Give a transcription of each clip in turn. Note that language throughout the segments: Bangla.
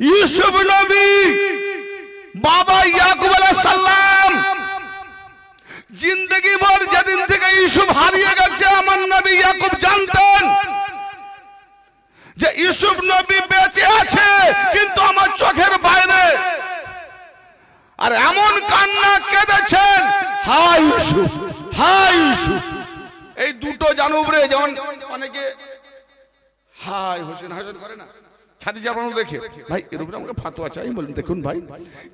ইউসুফ নবী, বাবা ইয়াকুব সালাম। জিন্দগি ভর যেদিন থেকে ইউসুফ হারিয়ে গেছে, আমার নবী ইয়াকুব জানতেন যে ইউসুফ নবী বেঁচে আছে কিন্তু আমার চোখের বাইরে আর এমন কান্না কেঁদেছেন হাই ইউসুফ হাই ইউসুফ এই দুটো জানুবরে যেমন অনেকে হাই হোসেন হাসন করে না ছাতি চাপানো দেখে। ভাই, এর উপরে আমাকে ফাতোয়া চাই বলুন দেখুন ভাই,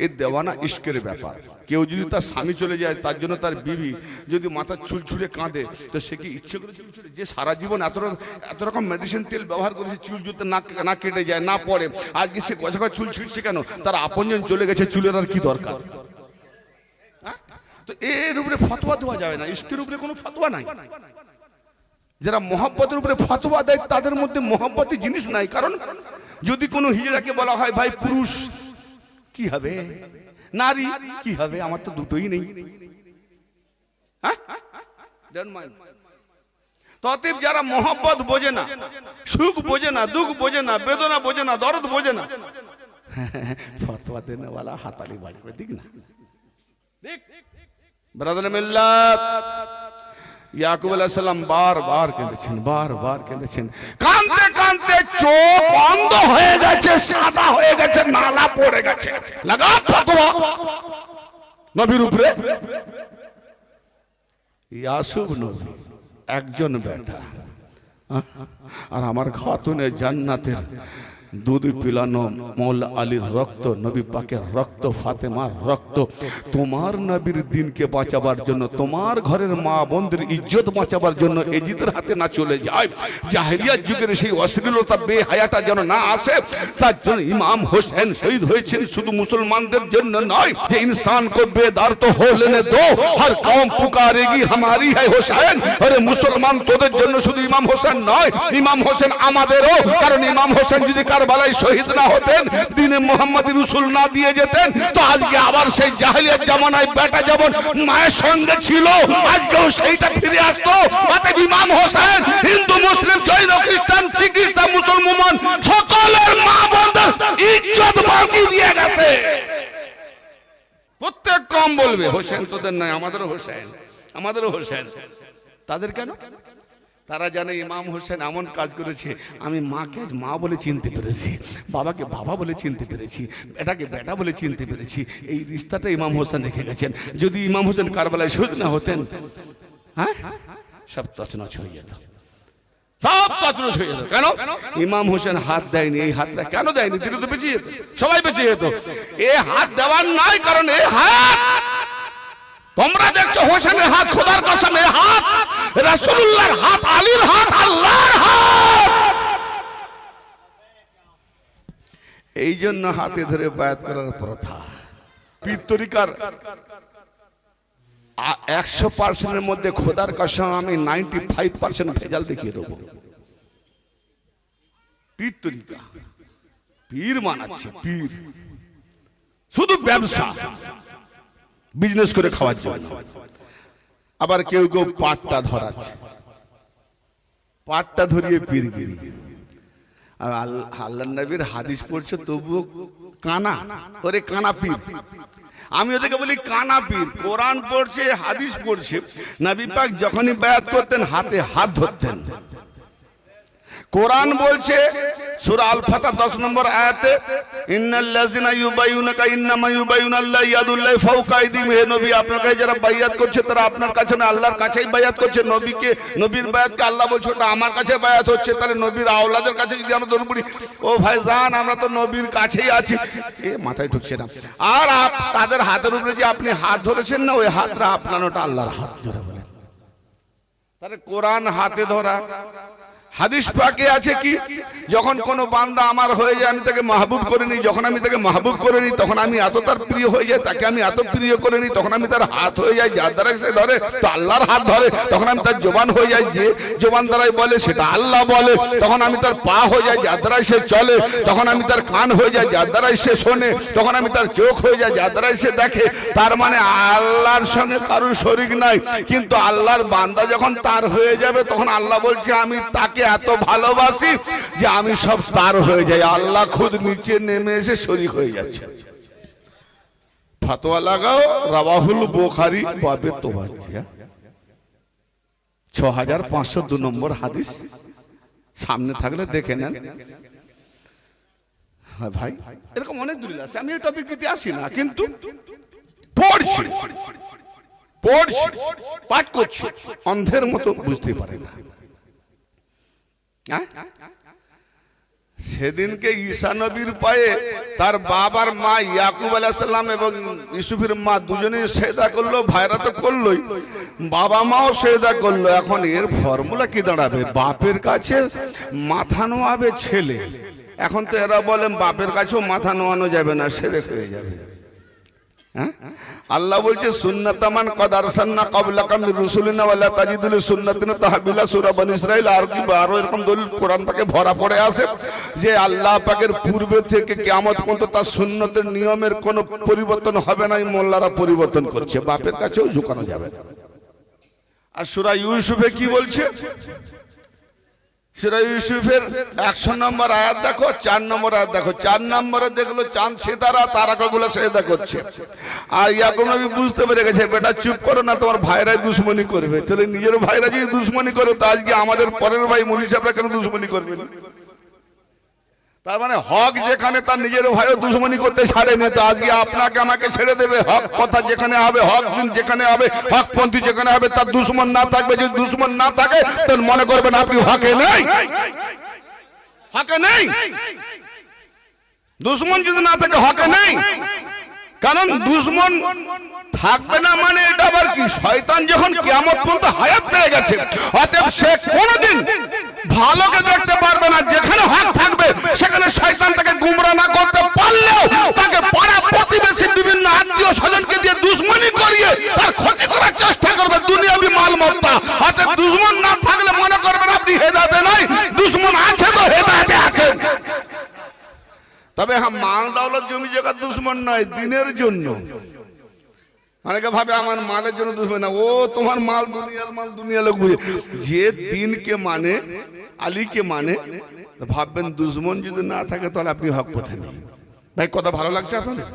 এ দেওয়ানা ইস্কের ব্যাপার। কেউ যদি তার স্বামী চলে যায়, তার জন্য তার বিবি যদি মাথা চুল ছুঁড়ে কাঁদে, তো সে কি ইচ্ছে করে চুল যে সারা জীবন এত এত রকম মেডিসিন তেল ব্যবহার করেছে, চুল জুতে না না কেটে যায়, না পড়ে, আজকে সে গছা গছা চুল ছিঁড়ছে কেন? তার আপনজন চলে গেছে, চুলের আর কি দরকার? হ্যাঁ? তো এর উপরে ফতোয়া দেওয়া যাবে না ইস্কের উপরে কোনো ফতোয়া নাই। যারা মহব্বতের উপরে ফতোয়া দেয়, তাদের মধ্যে মহব্বতের জিনিস নাই। কারণ যদি কোনো হিজড়াকে বলা হয়, ভাই, পুরুষ, কি হবে? নারী, কি হবে? আমার তো দুটোই নেই। হ্যাঁ? Don't mind. তো অতএব যারা মহব্বত বোঝে না, সুখ বোঝে না, দুঃখ বোঝে না, বেদনা বোঝে না, দরদ বোঝে না হাতালি বাজাবে, ঠিক না? ব্রাদার মিল্লাত ইয়াকুব সালাম বারবার কেঁদেছেন বারবার কেঁদেছেন। কাঁদতে কাঁদতে চোখ অন্ধ হয়ে গেছে, সাদা হয়ে গেছে, নালা পড়ে গেছে। লাগা ফতোয়া। নবীর উপরে। ইয়াসুব নবী, একজন বেটা। আর আমার খাতুনে জান্নাতের দুধ পিলানো মৌলা আলীর রক্ত, নবী পাকের রক্ত, ফাতেমার রক্ত। তোমার নবীর দিনকে বাঁচাবার জন্য, তোমার ঘরের মা বন্ধুর ইজ্জত বাঁচাবার জন্য এজিদের হাতে না চলে যায়। জাহেরিয়ার যুগের সেই অশ্লীলতা বে হায়াটা যেন না আসে, তার জন্য ইমাম হোসেন শহীদ হয়েছেন শুধু মুসলমানদের জন্য নয়, যে ইনসান কো বেদার তো হলেন দো, হর কম পুকারেগি হামারি হ্যায় হোসেন। আরে মুসলমান তোদের জন্য শুধু ইমাম হোসেন নয়, ইমাম হোসেন আমাদেরও, কারণ ইমাম হোসেন যদি কার কারবালায় শহীদ না হতেন, দিনে মোহাম্মদ রসুল না দিয়ে যেতেন, তো আজকে আবার সেই জাহেলিয়াত জামানায় বেটা যেমন মায়ের সঙ্গে ছিল, আজকেও সেইটা ফিরে আসতো। অতএব ইমাম হোসেন, হিন্দু, মুসলিম, জৈন, খ্রিস্টান, চিকিৎসা, মুসলমান, সকলের মা বোনদের ইজ্জত বাঁচিয়ে দিয়ে গেছে। প্রত্যেক কম বলবে, হোসেন তোদের নয়, আমাদেরও হোসেন আমাদেরও হোসেন। তাদের কেন? তারা জানে ইমাম হোসেন এমন কাজ করেছে। আমি মাকে মা বলে চিনতে পেরেছি, বাবাকে বাবা বলে চিনতে পেরেছি, বেটাকে বেটা বলে চিনতে পেরেছি। এই রিস্তাটা ইমাম হোসেন রেখে গেছেন। যদি ইমাম হোসেন কারবালায় শহীদ না হতেন হ্যাঁ? সব তছনছ হয়ে যেত। সব তছনছ হয়ে যেত। কেন? ইমাম হোসেন হাত দেয়নি, এই হাতটা কেন দেয়নি? দিলে তো বেঁচে যেত। সবাই বেঁচে যেত। এ হাত দেওয়ার নাই কারণ, এ হাত তোমরা দেখছ হোসেনের হাত, খোদার কসম এ হাত, রাসূলুল্লাহর হাত, আলীর হাত, আল্লাহর হাত। এই জন্য হাতে ধরে বায়াত করার প্রথা। পীর তরিকার একশো পার্সেন্টের মধ্যে খোদার কসম, আমি নাইনটি ফাইভ পার্সেন্ট ভেজাল দেখিয়ে দেবো। পীর তরিকা। পীর মানাচ্ছে, পীর। শুধু ব্যবসা। বিজনেস করে খাওয়ার জন্য। আবার কেউ কেউ পাটটা ধরাচ্ছে। পাটটা ধরিয়ে পীরগিরি আল্লাহ নবীর হাদিস পড়ছে, তবুও কানা। ওরে কানা পীর। আমি ওদেরকে বলি কানা পীর। কোরআন পড়ছে, হাদিস পড়ছে। নবী পাক যখনই বায়াত করতেন, হাতে হাত ধরতেন। কোরআন বলছে, সূরা ফাতা 10 নম্বর আয়াতে হে নবী করছে, তারা আপনার কাছে না আল্লাহর কাছেই করছে। নবীকে, নবীর আল্লাহ বলছে, ওটা আমার কাছে হচ্ছে। তাহলে নবীর কাছে যদি আমরা ধরে পড়ি, ও আমরা তো নবীর কাছেই আছি। মাথায় ঢুকছে না। আর তাদের হাতের উপরে যে আপনি হাত ধরেছেন না, ওই হাতটা আপনার ওটা আল্লাহর হাত ধরে বলেন। তাহলে কোরআন হাতে ধরা হাদিস পাকে আছে কি? যখন কোন বান্দা আমার হয়ে যায়, আমি তাকে মাহবুব করে নিই। যখন আমি তাকে মাহবুব করে নিই, তখন আমি এত তার প্রিয় হয়ে যায় তাকে আমি এত প্রিয় করে নিই, তখন আমি তার হাত হয়ে যাই, যার দ্বারাই সে ধরে, তো আল্লাহর হাত ধরে। তখন আমি তার জবান হয়ে যাই, যে জবান দ্বারাই বলে, সেটা আল্লাহ বলে। তখন আমি তার পা হয়ে যাই, যার দ্বারাই সে চলে। তখন আমি তার কান হয়ে যাই, যার দ্বারাই সে শোনে। তখন আমি তার চোখ হয়ে যাই, যার দ্বারাই সে দেখে। তার মানে আল্লাহর সঙ্গে কারও শরিক নাই। কিন্তু আল্লাহর বান্দা যখন তার হয়ে যাবে, তখন আল্লাহ বলছে, আমি তাকে নবীকে এত ভালোবাসি যে আমি সব তার হয়ে যাই। আল্লাহ খুদ নিচে নেমে এসে শরিক হয়ে যাচ্ছে। ফতোয়া লাগাও রাবাহুল বোখারি বাবে তো ছ হাজার পাঁচশো দু নম্বর হাদিস। সামনে থাকলে দেখে নেন। হ্যাঁ ভাই, এরকম অনেক আছে। আমি এই টপিক দিতে আসি না, কিন্তু পড়ছি। পড়ছি, পাঠ করছি। অন্ধের মতো বুঝতে পারে না? সেদিনকে ঈসা নবীর পায়ে তার বাবার মা ইয়াকুব আলাইসাল্লাম এবং ইউসুফের মা দুজনেই সেদা করল, ভাইরা তো করলোই। বাবা মাও সেদা করল। এখন এর ফর্মুলা কি দাঁড়াবে? বাপের কাছে মাথা নোয়াবে ছেলে। এখন তো এরা বলেন, বাপের কাছেও মাথা নোয়ানো যাবে না, সেরে হয়ে যাবে। হ্যাঁ? আল্লাহ বলছে, সুন্নাতামান কদ আরসালনা ক্বাবলাকা মির রুসুলিনা ওয়ালা তাজিদুল সুন্নাতিনা তাহবিলা সূরা বনী ইসরাইল আর কি আরও এরকম দলিল কোরআন পাকে ভরা পড়ে আছে যে আল্লাহ পাকের পূর্বে থেকে কিয়ামত পর্যন্ত তার সুন্নতের নিয়মের কোনো পরিবর্তন হবে না মোল্লারা পরিবর্তন করছে। বাপের কাছেও ঝুঁকানো যাবে না। আর সূরা ইউসুফে কি বলছে? সেটা ইউসুফের একশো নম্বর আয়াত দেখো, চার নম্বর আয়াত দেখো, চার নম্বরে দেখল চাঁদ সিতারা, তারাকাগুলো সেদা করছে আর ইয়াকুব নবী বুঝতে পেরে গেছে, বেটা চুপ করো না, তোমার ভাইরাই দুশ্মনী করবে তাহলে নিজের ভাইরা যদি দুশ্মনী করো, তা আজকে আমাদের পরের ভাই মনীষ সাহেবরা কেন দুশ্মনী করবে? তার মানে হক যেখানে তার নিজের ভাইও দুশ্মনী করতে ছাড়েনি তো আজকে আপনাকে আমাকে ছেড়ে দেবে। হক কথা যেখানে হবে, হক দিন যেখানে হবে, হক পন্থী যেখানে হবে, তার দুশ্মন না থাকবে, যদি দুশ্মন না থাকে, তো মনে করবেন আপনি হকে নেই। হকে নেই। দুশ্মন যদি না থাকে, হকে নেই। কারণ দুশ্মন থাকবে না মানে এটা আবার কি? শয়তান যখন কিয়ামত পর্যন্ত হায়াত পেয়ে গেছে, অতএব সে কোনোদিন ভালোকে দেখতে পারবে না, যেখানে হক থাকবে, সেখানে শয়তান তাকে গুমরা না করতে পারলেও তাকে পাড়া প্রতিবেশী বিভিন্ন আত্মীয় স্বজনকে দিয়ে দুশ্মনী করিয়ে তার ক্ষতি করার চেষ্টা করবে দুনিয়াবি মালমত্তা। অতএব দুশ্মন না থাকলে মনে করবেন আপনি হেদাতে নাই, দুশ্মন আছে তো হেদাতে আছে। তবে হ্যাঁ মাল দৌলত জমি জায়গার দুশ্মন নয়, দিনের জন্য। অনেকে ভাবে আমার মালের জন্য দুষবে না। ও, তোমার মাল দুনিয়ার মাল দুনিয়া লোক বুঝে। যে দিনকে মানে আলীকে মানে ভাববেন দুশ্মন যদি না থাকে, তাহলে আপনি হক কোথায় নেই। ভাই, কথা ভালো লাগছে আপনাদের?